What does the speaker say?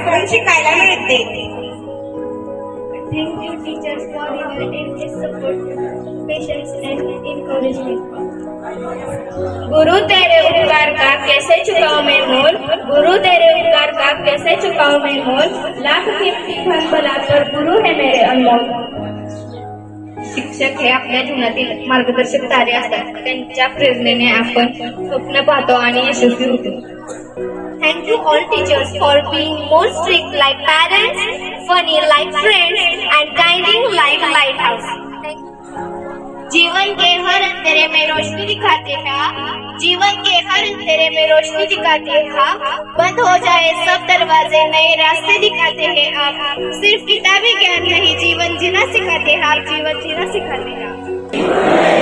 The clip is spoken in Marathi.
शिक्षकाकडून शिकायला मिळते? You teachers for your endless support, patience and encouragement. गुरु तेरे उपकार का कैसे चुकाऊं मैं मोल? गुरु तेरे उपकार का कैसे चुकाऊं मैं मोल? लाख कीर्ती धन बला गुरु है मेरे अनमोल शिक्षक हे आपल्या जीवनातील मार्गदर्शक तारे असतात. त्यांच्या प्रेरणेने आपण स्वप्न पाहतो आणि यशस्वी होतो. Thank you all teachers for being more strict like parents, funny like friends, and guiding like lighthouse. जीवन के हर अंधेरे में रोशनी दिखाते हैं जीवन के हर अंधेरे में रोशनी दिखाते हैं बंद हो जाए सब दरवाजे नए रास्ते दिखाते हैं आप सिर्फ़ किताबी ज्ञान नहीं जीवन जीना सिखाते हैं आप जीवन जीना सिखाते हैं